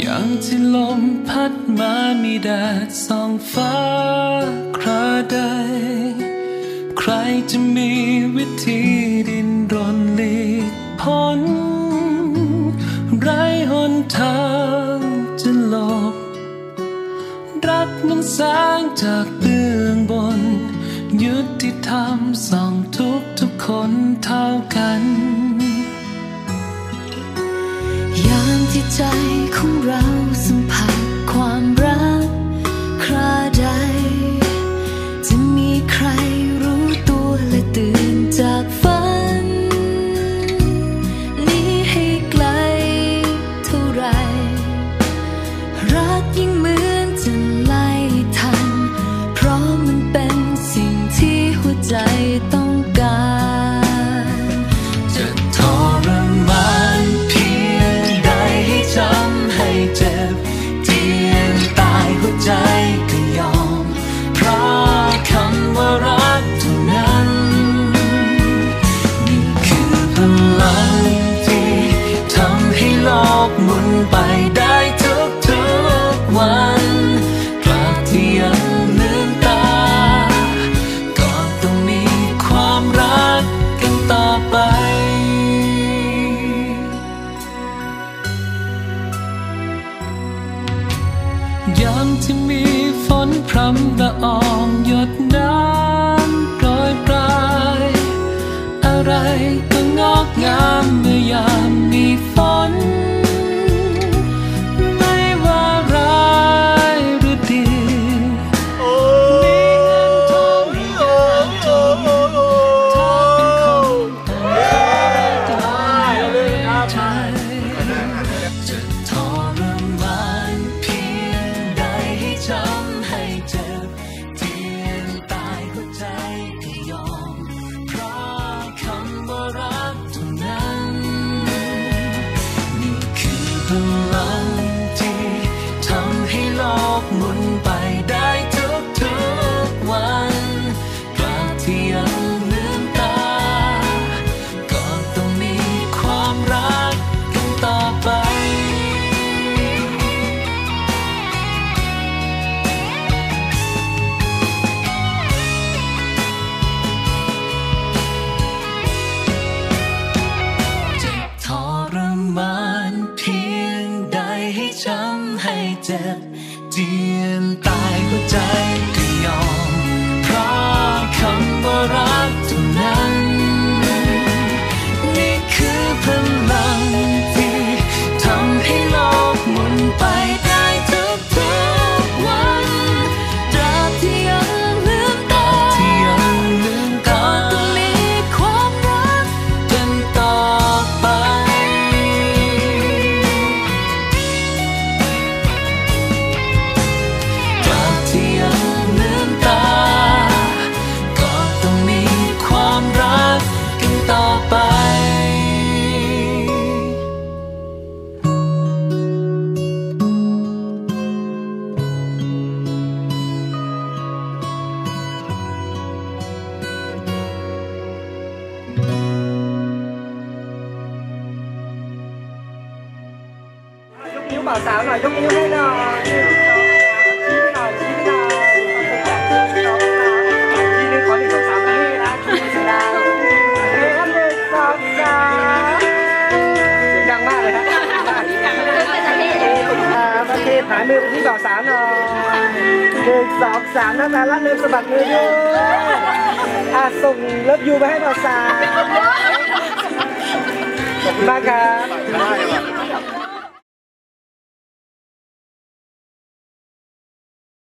อย่างที่ลมพัดมามีแดดสองฟ้าคราใด ใครจะมีวิธีดินรนหลีกพ้นไรหนทางจะหลบ รักมันแสงจาก ใจของเรา กหมุนไปได้ทุกทุกวันกลาบที่ยังลืมตา ก็ต้องมีความรักกันต่อไป ยามที่มีฝนพรำละอองหยดน้ำโปอยปลาย อะไรก็งอกงามเมื่อยามมีฝน เจ็บเจียนตายก็ใจ chú bảo sáo là lúc như thế nào thái mê cũng vào sáng rồi Thì giọt sáng nó ra lát lên cho bạc mê vô À sùng lớp du với hết vào sáng Bác à